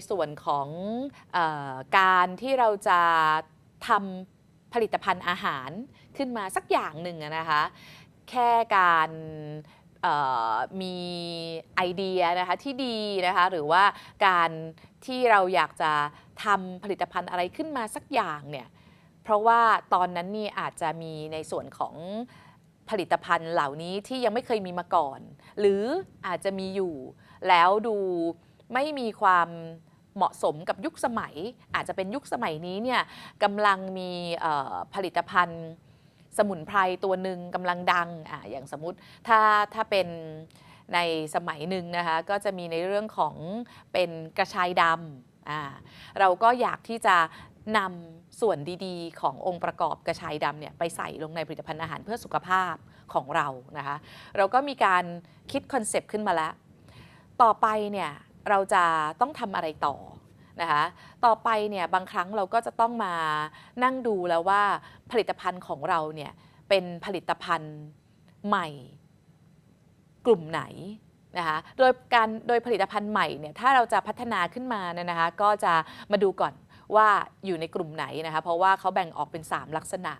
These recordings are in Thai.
ในส่วนของออการที่เราจะทำผลิตภัณฑ์อาหารขึ้นมาสักอย่างหนึ่งนะคะ แค่การมีไอเดียนะคะที่ดีนะคะหรือว่าการที่เราอยากจะทำผลิตภัณฑ์อะไรขึ้นมาสักอย่างเนี่ยเพราะว่าตอนนั้นนี่อาจจะมีในส่วนของผลิตภัณฑ์เหล่านี้ที่ยังไม่เคยมีมาก่อน หรืออาจจะมีอยู่แล้วดูไม่มีความ เหมาะสมกับยุคสมัย อาจจะเป็นยุคสมัยนี้เนี่ยกำลังมีผลิตภัณฑ์สมุนไพรตัวหนึ่งกำลังดังอะอย่างสมมติถ้าถ้าเป็นในสมัยหนึ่งนะคะก็จะมีในเรื่องของเป็นกระชายดำอ่าเราก็อยากที่จะนำส่วนดีๆ ขององค์ประกอบกระชายดำเนี่ยไปใส่ลงในผลิตภัณฑ์อาหารเพื่อสุขภาพของเรานะคะเราก็มีการคิดคอนเซปต์ขึ้นมาแล้ว ต่อไปเนี่ย เราจะต้องทำอะไรต่อนะคะต่อไปเนี่ยบางครั้งเราก็จะต้องมานั่งดูแล้วว่าผลิตภัณฑ์ของเราเนี่ยเป็นผลิตภัณฑ์ใหม่กลุ่มไหนนะคะโดยการโดยผลิตภัณฑ์ใหม่เนี่ยถ้าเราจะพัฒนาขึ้นมาเนี่ยนะคะก็จะมาดูก่อนว่าอยู่ในกลุ่มไหนนะคะเพราะว่าเขาแบ่งออกเป็น 3 ลักษณะ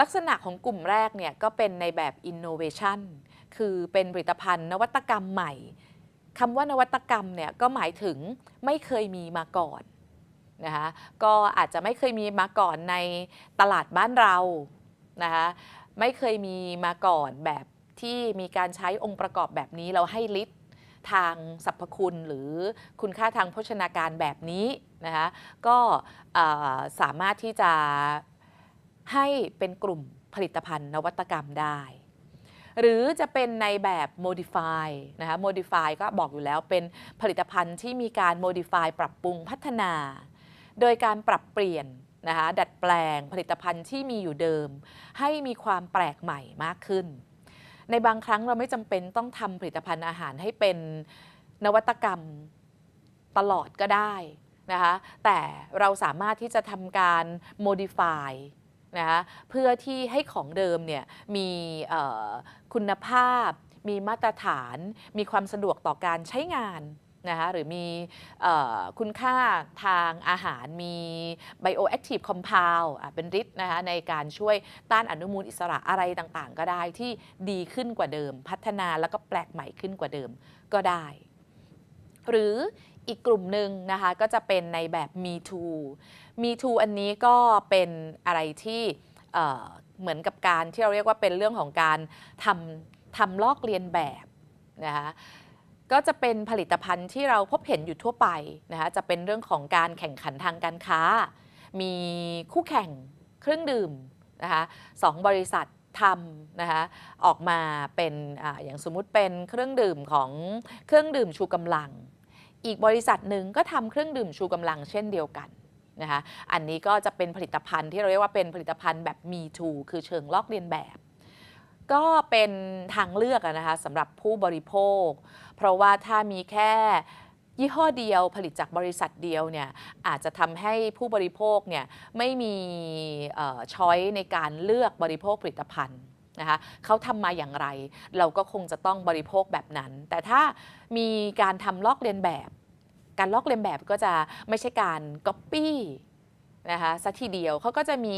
ลักษณะของกลุ่มแรกเนี่ยก็เป็นในแบบ innovation คือเป็นผลิตภัณฑ์นวัตกรรมใหม่ คำว่านวัตกรรมเนี่ยก็หมายถึงไม่เคยมีมาก่อนนะคะก็อาจจะไม่เคยมีมาก่อนในตลาดบ้านเรานะคะไม่เคยมีมาก่อนแบบที่มีการใช้องค์ประกอบแบบนี้เราให้ลิตทางสรรพคุณหรือคุณค่าทางโภชนาการแบบนี้นะคะก็สามารถที่จะให้เป็นกลุ่มผลิตภัณฑ์นวัตกรรมได้ หรือจะเป็นในแบบ modify นะคะ modify ก็บอกอยู่แล้วเป็นผลิตภัณฑ์ที่มีการ modify ปรับปรุงพัฒนา โดยการปรับเปลี่ยนนะคะดัดแปลงผลิตภัณฑ์ที่มีอยู่เดิม ให้มีความแปลกใหม่มากขึ้น ในบางครั้งเราไม่จำเป็นต้องทำผลิตภัณฑ์อาหารให้เป็นนวัตกรรมตลอดก็ได้นะคะแต่เราสามารถที่จะทำการ modify นะคะเพื่อที่ให้ของเดิมเนี่ยมีคุณภาพ มีมาตรฐาน มีความสะดวกต่อการใช้งานนะคะหรือมีออคุณค่าทางอาหารมี bioactive compound เป็นฤทธิ์นะคะในการช่วยต้านอนุมูลอิสระอะไรต่างๆ ก็ได้ที่ดีขึ้นกว่าเดิม พัฒนาแล้วก็แปลกใหม่ขึ้นกว่าเดิมก็ได้ หรืออีกกลุ่มหนึ่งนะคะก็จะเป็นในแบบ Me Too Me Too อันนี้ก็เป็นอะไรที่เเหมือนกับการที่เราเรียกว่าเป็นเรื่องของการทำทำลอกเลียนแบบนะคะก็จะเป็นผลิตภัณฑ์ที่เราพบเห็นอยู่ทั่วไปนะคะจะเป็นเรื่องของการแข่งขันทางการค้า มีคู่แข่งเครื่องดื่มนะคะสองบริษัท ทำนะคะออกมาเป็นออย่างสมมุติเป็นเครื่องดื่มของเครื่องดื่มชูกำลัง อีกบริษัทหนึ่งก็ทำเครื่องดื่มชูกำลังเช่นเดียวกันนะคะอันนี้ก็จะเป็นผลิตภัณฑ์ที่เราเรียกว่าเป็นผลิตภัณฑ์แบบ Me Too คือเชิงลอกเลียนแบบ ก็เป็นทางเลือกนะคะสำหรับผู้บริโภค เพราะว่าถ้ามีแค่ ยี่ห้อเดียวผลิตจากบริษัทเดียวเนี่ยอาจจะทำให้ผู้บริโภคเนี่ยไม่มีช้อยในการเลือกบริโภคผลิตภัณฑ์นะคะเขาทำมาอย่างไร เราก็คงจะต้องบริโภคแบบนั้น แต่ถ้ามีการทำลอกเลียนแบบ การลอกเลียนแบบก็จะไม่ใช่การก๊อปปี้นะคะสัทีเดียวเขาก็จะมี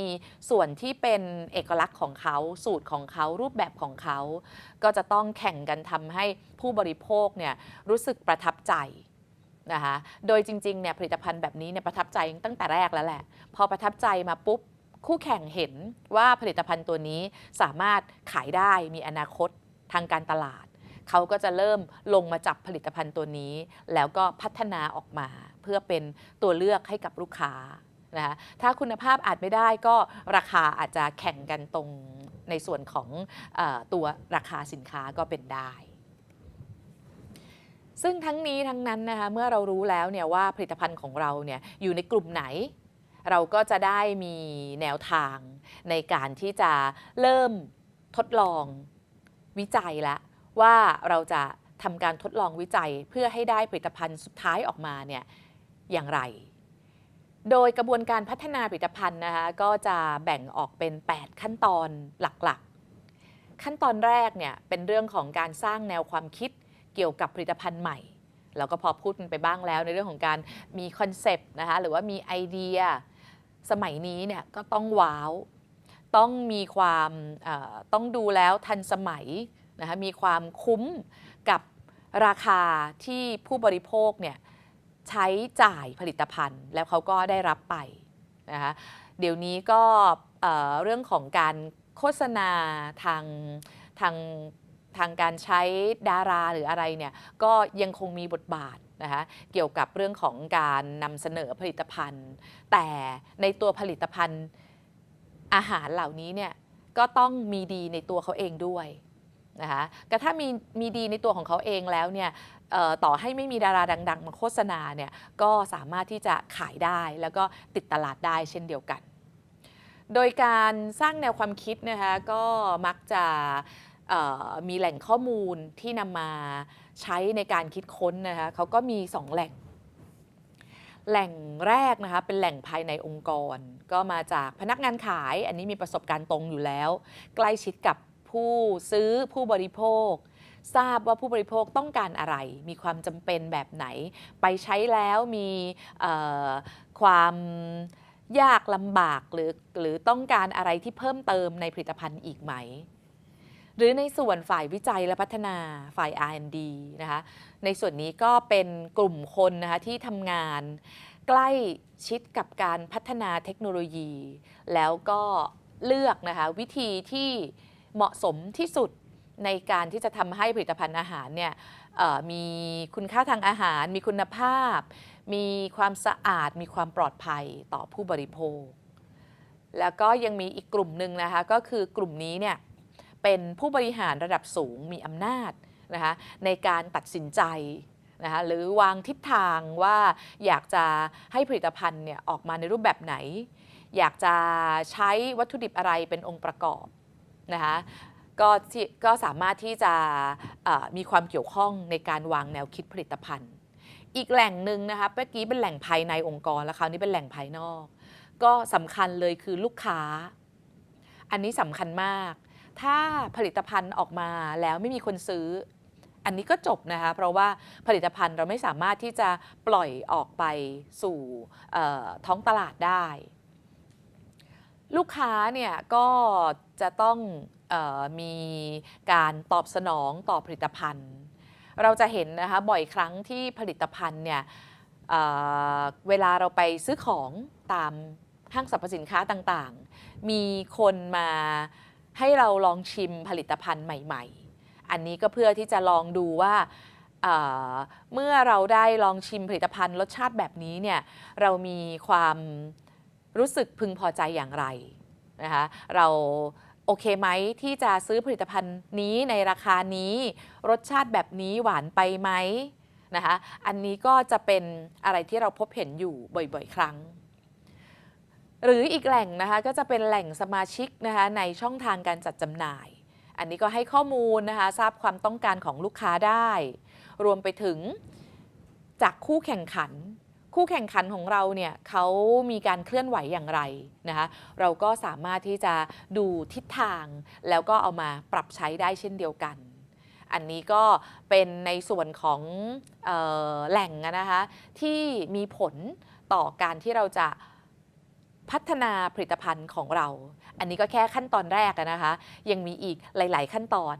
ส่วนที่เป็นเอกลักษณ์ของเขาสูตรของเขารูปแบบของเขา ก็จะต้องแข่งกันทำให้ผู้บริโภคเนี่ยรู้สึกประทับใจ นะคะโดยจริงๆเนี่ยผลิตภัณฑ์แบบนี้เนี่ยประทับใจตั้งแต่แรกแล้วแหละ พอประทับใจมาปุ๊บคู่แข่งเห็นว่าผลิตภัณฑ์ตัวนี้สามารถขายได้มีอนาคตทางการตลาด เขาก็จะเริ่มลงมาจับผลิตภัณฑ์ตัวนี้ แล้วก็พัฒนาออกมา เพื่อเป็นตัวเลือกให้กับลูกค้านะคะถ้าคุณภาพอาจไม่ได้ก็ราคาอาจจะแข่งกันตรงในส่วนของอตัวราคาสินค้าก็เป็นได้ ซึ่งทั้งนี้ทั้งนั้นนะคะเมื่อเรารู้แล้วเนี่ยว่าผลิตภัณฑ์ของเราเนี่ยอยู่ในกลุ่มไหน เราก็จะได้มีแนวทางในการที่จะเริ่มทดลองวิจัยแล้วว่าเราจะทำการทดลองวิจัยเพื่อให้ได้ผลิตภัณฑ์สุดท้ายออกมาเนี่ยอย่างไร โดยกระบวนการพัฒนาผลิตภัณฑ์นะคะก็จะแบ่งออกเป็น 8 ขั้นตอนหลักๆ ขั้นตอนแรกเนี่ยเป็นเรื่องของการสร้างแนวความคิด เกี่ยวกับผลิตภัณฑ์ใหม่ เราก็พอพูดกันไปบ้างแล้วในเรื่องของการมีคอนเซปต์นะคะหรือว่ามีไอเดียสมัยนี้เนี่ยก็ต้องว้าว ต้องมีความต้องดูแล้วทันสมัยนะคะมีความคุ้มกับราคาที่ผู้บริโภคเนี่ยใช้จ่ายผลิตภัณฑ์ แล้วเขาก็ได้รับไปนะคะเดี๋ยวนี้ก็เรื่องของการโฆษณาทางทาง ทางการใช้ดาราหรืออะไรเนี่ยก็ยังคงมีบทบาทนะคะเกี่ยวกับเรื่องของการนำเสนอผลิตภัณฑ์ แต่ในตัวผลิตภัณฑ์อาหารเหล่านี้เนี่ยก็ต้องมีดีในตัวเขาเองด้วยนะคะก็ถ้ามีมีดีในตัวของเขาเองแล้วเนี่ยต่อให้ไม่มีดาราดัง ๆ มาโฆษณาเนี่ยก็สามารถที่จะขายได้แล้วก็ติดตลาดได้เช่นเดียวกัน โดยการสร้างแนวความคิดนะคะก็มักจะ มีแหล่งข้อมูลที่นำมาใช้ในการคิดค้นนะคะเขาก็มี 2 แหล่ง แหล่งแรกนะคะเป็นแหล่งภายในองค์กร ก็มาจากพนักงานขาย อันนี้มีประสบการณ์ตรงอยู่แล้ว ใกล้ชิดกับผู้ซื้อผู้บริโภค ทราบว่าผู้บริโภคต้องการอะไร มีความจำเป็นแบบไหน ไปใช้แล้วมีความยากลำบากหรือหรือต้องการอะไรที่เพิ่มเติมในผลิตภัณฑ์อีกไหม หรือในส่วนฝ่ายวิจัยและพัฒนาฝ่าย R&D นะคะในส่วนนี้ก็เป็นกลุ่มคนนะคะที่ทำงานใกล้ชิดกับการพัฒนาเทคโนโลยี แล้วก็เลือกนะคะวิธีที่เหมาะสมที่สุดในการที่จะทำให้ผลิตภัณฑ์อาหารเนี่ยมีคุณค่าทางอาหาร มีคุณภาพ มีความสะอาด มีความปลอดภัยต่อผู้บริโภค แล้วก็ยังมีอีกกลุ่มหนึ่งนะคะก็คือกลุ่มนี้เนี่ย เป็นผู้บริหารระดับสูงมีอำนาจนะคะในการตัดสินใจนะคะหรือวางทิศทางว่าอยากจะให้ผลิตภัณฑ์เนี่ยออกมาในรูปแบบไหน อยากจะใช้วัตถุดิบอะไรเป็นองค์ประกอบนะคะก็ก็สามารถที่จะมีความเกี่ยวข้องในการวางแนวคิดผลิตภัณฑ์ อีกแหล่งหนึ่งนะคะเมื่อกี้เป็นแหล่งภายในองค์กรแล้วคราวนี้เป็นแหล่งภายนอก ก็สำคัญเลยคือลูกค้า อันนี้สำคัญมาก ถ้าผลิตภัณฑ์ออกมาแล้วไม่มีคนซื้อ อันนี้ก็จบนะคะ เพราะว่าผลิตภัณฑ์เราไม่สามารถที่จะปล่อยออกไปสู่ท้องตลาดได้ ลูกค้าเนี่ยก็จะต้องออมีการตอบสนองต่อผลิตภัณฑ์ เราจะเห็นนะคะบ่อยครั้งที่ผลิตภัณฑ์เนี่ยเเวลาเราไปซื้อของตามห้างสรรพสินค้าต่างๆ มีคนมา ให้เราลองชิมผลิตภัณฑ์ใหม่ ๆ อันนี้ก็เพื่อที่จะลองดูว่าเเมื่อเราได้ลองชิมผลิตภัณฑ์รสชาติแบบนี้เนี่ยเรามีความรู้สึกพึงพอใจอย่างไรนะคะเราโอเคไหมที่จะซื้อผลิตภัณฑ์นี้ในราคานี้ รสชาติแบบนี้หวานไปไหมนะคะอันนี้ก็จะเป็นอะไรที่เราพบเห็นอยู่บ่อย ๆ ครั้ง หรืออีกแหล่งนะคะก็จะเป็นแหล่งสมาชิกนะคะในช่องทางการจัดจำหน่าย อันนี้ก็ให้ข้อมูลนะคะทราบความต้องการของลูกค้าได้ รวมไปถึงจากคู่แข่งขัน คู่แข่งขันของเราเนี่ยเขามีการเคลื่อนไหวอย่างไรนะคะเราก็สามารถที่จะดูทิศทางแล้วก็เอามาปรับใช้ได้เช่นเดียวกัน อันนี้ก็เป็นในส่วนของออแหล่งนะคะที่มีผลต่อการที่เราจะ พัฒนาผลิตภัณฑ์ของเรา อันนี้ก็แค่ขั้นตอนแรกนะคะ ยังมีอีกหลาย ๆ ขั้นตอน